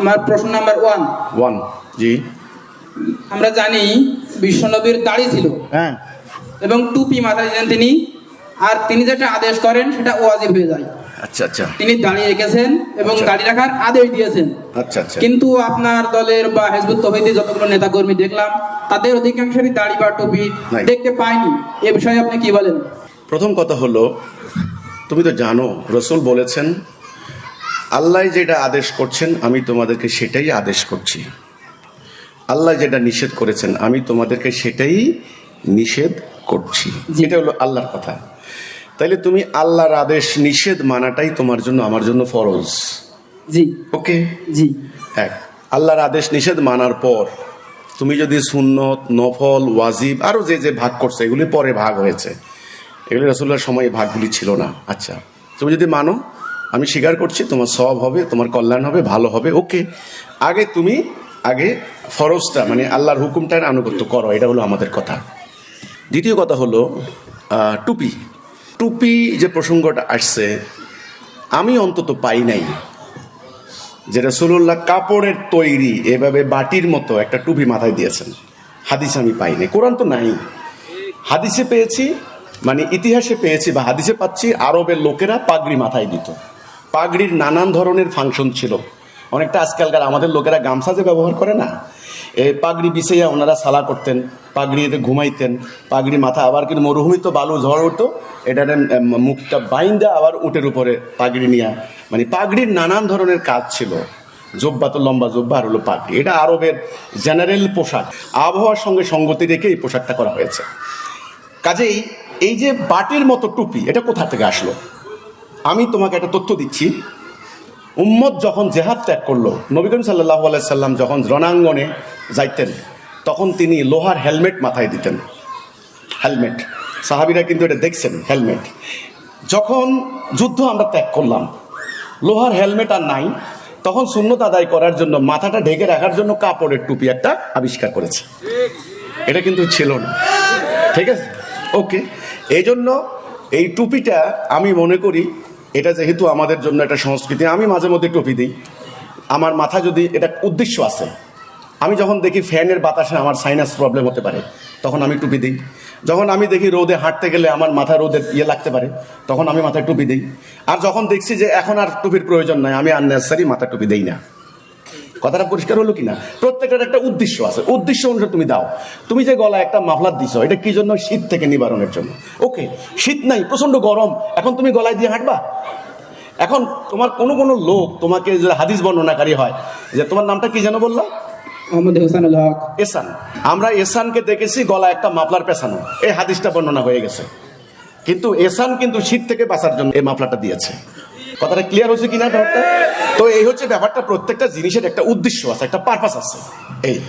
আমার প্রশ্ন number one one জি। আমরা জানি বিশ্বনবীর দাড়ি ছিল। হ্যাঁ। এবং টুপি মাথায় দিলেন তিনি। আর তিনি যেটা আদেশ করেন সেটা ওয়াজিব হয়ে যায়। আচ্ছা আচ্ছা। তিনি দাড়ি রেখেছেন এবং আচ্ছা। দাড়ি রাখার আদেশ দিয়েছেন। আচ্ছা আচ্ছা। কিন্তু আপনার দলের বা হেজবুত তহিদি যতগুলো নেতা কর্মী দেখলাম তাদের অধিকাংশেরই দাড়ি বা টুপি দেখতে পাইনি এ বিষয়ে আপনি কি বলেন? প্রথম কথা হলো তুমি তো জানো রসুল বলেছেন আল্লাহ যেটা আদেশ করছেন আমি তোমাদেরকে সেটাই আদেশ করছি। আল্লাহ যেটা নিষেধ করেছেন আমি তোমাদেরকে সেটাই নিষেধ করছি। এটা হলো আল্লাহর কথা। তাইলে তুমি আল্লাহর আদেশ নিষেধ মানাটাই তোমার জন্য আমার জন্য ফরজ। জি। ওকে? জি। এক আল্লাহর আদেশ নিষেধ মানার পর তুমি যদি সুন্নত নফল ওয়াজিব আরও যে যে ভাগ করছে এগুলি পরে ভাগ হয়েছে। এগুলি রসুল্লার সময় ভাগগুলি ছিল না। আচ্ছা তুমি যদি মানো আমি স্বীকার করছি, তোমার সব হবে, তোমার কল্যাণ হবে, ভালো হবে, ওকে। আগে তুমি, আগে ফরজটা মানে আল্লাহর হুকুমটার আনুগত্য করো, এটা হলো আমাদের কথা। দ্বিতীয় কথা হলো টুপি। টুপি যে প্রসঙ্গটা আসছে, আমি অন্তত পাই নাই যে রসুল্লাহ কাপড়ের তৈরি, এভাবে বাটির মতো একটা টুপি মাথায় দিয়েছেন। হাদিস আমি পাইনি কোরআন তো নাই। হাদিসে পেয়েছি মানে ইতিহাসে পেয়েছি বা হাদিসে পাচ্ছি, আরবের লোকেরা পাগড়ি মাথায় দিত। পাগড়ির নানান ধরনের ফাংশন ছিল। অনেকটা আজকালকার আমাদের লোকেরা গামছা যে ব্যবহার করে না এই পাগড়ি বিছাইয়া ওনারা সালা করতেন পাগড়ি এতে ঘুমাইতেন, পাগড়ি মাথা আবার কিন্তু মরুভূমি তো বালু ঝড় উঠতো, এটা মুখটা বাইন্দা আবার উটের উপরে পাগড়ি নিয়ে মানে পাগড়ির নানান ধরনের কাজ ছিল। জব্বা তো লম্বা, জব্বা আর হলো পাগড়ি। এটা আরবের জেনারেল পোশাক। আবহাওয়ার সঙ্গে সঙ্গতি রেখে এই পোশাকটা করা হয়েছে। কাজেই এই যে বাটির মতো টুপি, এটা কোথা থেকে আসলো? আমি তোমাকে একটা তথ্য দিচ্ছি। উম্মত যখন জেহাদ ত্যাগ করল, নবী করিম সাল্লাহ সাল্লাম যখন রণাঙ্গনে যাইতেন, তখন তিনি লোহার হেলমেট মাথায় দিতেন। হেলমেট। সাহাবিরা কিন্তু এটা দেখছেন, হেলমেট। যখন যুদ্ধ আমরা ত্যাগ করলাম, লোহার হেলমেট আর নাই, তখন শূন্যতা আদায় করার জন্য মাথাটা ঢেকে রাখার জন্য কাপড়ের টুপি একটা আবিষ্কার করেছে। এটা কিন্তু ছিল না। ঠিক আছে? ওকে। এই জন্য এই টুপিটা আমি মনে করি এটা যেহেতু আমাদের জন্য একটা সংস্কৃতি, আমি মাঝে মধ্যে টুপি দিই আমার মাথা যদি, এটা উদ্দেশ্য আছে। আমি যখন দেখি ফ্যানের বাতাসে আমার সাইনাস প্রবলেম হতে পারে, তখন আমি টুপি দিই যখন আমি দেখি রোদে হাঁটতে গেলে আমার মাথা রোদের ইয়ে লাগতে পারে, তখন আমি মাথায় টুপি দিই আর যখন দেখছি যে এখন আর টুপির প্রয়োজন নাই, আমি আননেসারি মাথা টুপি দেই না। কথাটা পরিষ্কার হলো কি না প্রত্যেকটার একটা উদ্দেশ্য আছে। উদ্দেশ্য অনুসারে তুমি দাও। তুমি যে গলায় একটা মাফলার দিছো, এটা কি জন্য শীত থেকে নিবারণের জন্য? ওকে শীত নাই প্রচণ্ড গরম। এখন তুমি গলায় দিয়ে হাঁটবা? এখন তোমার কোনো কোনো লোক তোমাকে যে হাদিস বর্ণনাকারী হয় যে তোমার নামটা কি যেন বললা? মোহাম্মদ হোসেনুল হক। এসান। আমরা এসানকে দেখেছি গলায় একটা মাফলার পেছানো। এই হাদিসটা বর্ণনা হয়ে গেছে। কিন্তু এসান কিন্তু শীত থেকে বাঁচার জন্য এই মাফলাটা দিয়েছে। কথাটা ক্লিয়ার হচ্ছে কিনা ব্যাপারটা? তো এই হচ্ছে ব্যাপারটা প্রত্যেকটা জিনিসের একটা উদ্দেশ্য আছে একটা পারপাস আছে। এই।